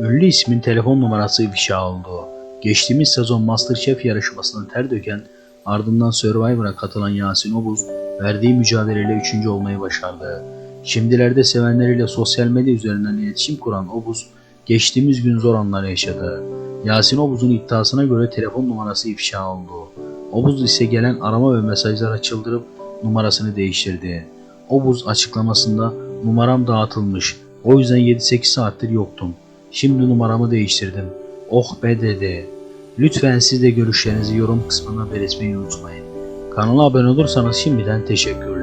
Ünlü ismin telefon numarası ifşa oldu. Geçtiğimiz sezon Masterchef yarışmasında ter döken ardından Survivor'a katılan Yasin Obuz verdiği mücadeleyle üçüncü olmayı başardı. Şimdilerde sevenleriyle sosyal medya üzerinden iletişim kuran Obuz geçtiğimiz gün zor anlar yaşadı. Yasin Obuz'un iddiasına göre telefon numarası ifşa oldu. Obuz ise gelen arama ve mesajlara çıldırıp numarasını değiştirdi. Obuz açıklamasında numaram dağıtılmış. O yüzden 7-8 saattir yoktum. Şimdi numaramı değiştirdim. Oh be dedi. Lütfen siz de görüşlerinizi yorum kısmına belirtmeyi unutmayın. Kanala abone olursanız şimdiden teşekkürler.